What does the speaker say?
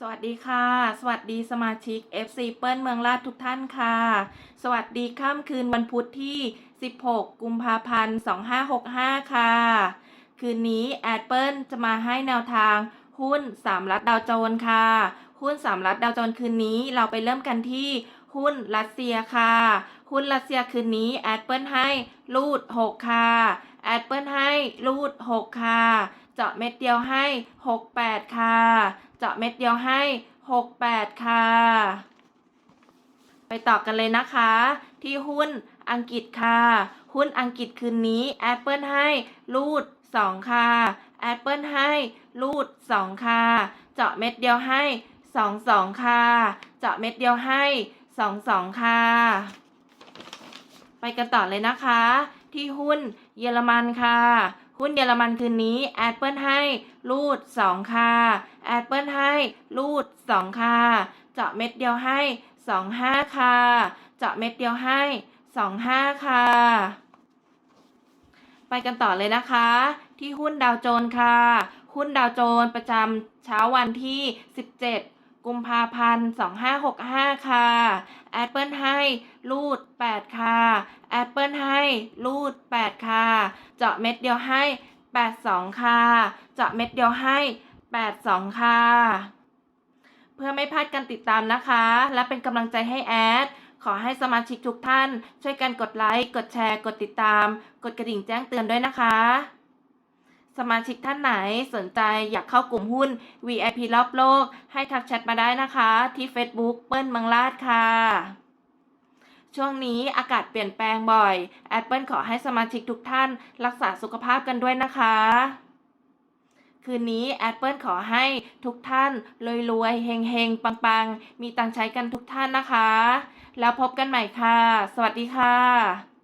สวัสดีค่ะ สวัสดีสมาชิก FC เปิ้ลเมืองราชทุกท่านค่ะ สวัสดีค่ำคืนวันพุธที่ 16 กุมภาพันธ์ 2565 ค่ะ คืนนี้แอดเปิ้ลจะมาให้แนวทางหุ้น3รัฐดาวโจนส์ค่ะ หุ้น3รัฐดาวโจนส์คืนนี้เราไปเริ่มกันที่หุ้นรัสเซียค่ะ หุ้นรัสเซียคืนนี้แอดเปิ้ลให้รูด 6 ค่ะ แอดเปิ้ลให้รูด 6 ค่ะ เจาะเม็ดเดียวให้ 68 ค่ะ เจาะเม็ดเดียวให้ 68 ค่ะ ไปต่อกันเลยนะคะ ที่หุ้นอังกฤษค่ะ หุ้นอังกฤษคืนนี้ Apple ให้รูด 2 ค่ะ Apple ให้รูด 2 ค่ะ เจาะเม็ดเดียวให้ 2 2 ค่ะ เจาะเม็ดเดียวให้ 2 2 ค่ะ ไปกันต่อเลยนะคะ ที่หุ้นเยอรมันค่ะ หุ้นเยอรมันคืนนี้ Apple ให้รูด2ค่ะ Apple ให้รูด2ค่ะเจาะเม็ดเดียวให้ 25 ค่ะ เจาะเม็ดเดียวให้ 25 ค่ะ ไปกันต่อเลยนะคะ ที่หุ้นดาวโจนส์ค่ะ หุ้นดาวโจนส์ประจำเช้าวันที่ 17 กุมภาพันธ์ 2565 ค่ะ Apple ให้รูด 8 ค่ะ Apple ให้รูด 8 ค่ะ เจาะเม็ดเดียวให้ 82 ค่ะ เจาะเม็ดเดียวให้ 82 ค่ะ เพื่อไม่พลาดการติดตามนะคะ และเป็นกำลังใจให้แอด ขอให้สมาชิกทุกท่าน ช่วยกันกดไลค์ กดแชร์ กดติดตาม กดกระดิ่งแจ้งเตือนด้วยนะคะ สมาชิกท่านไหนสนใจอยากเข้ากลุ่มหุ้น VIP รอบโลก ให้ทักแชทมาได้นะคะ ที่ Facebook เปิ้ลมืองลาดค่ะ ช่วงนี้อากาศเปลี่ยนแปลงบ่อย แอดเปิลขอให้สมาชิกทุกท่าน รักษาสุขภาพกันด้วยนะคะ คืนนี้แอดเปิลขอให้ทุกท่านรวยๆเฮงๆ ปังๆ มีตังใช้กันทุกท่านนะคะ แล้วพบกันใหม่ค่ะ สวัสดีค่ะ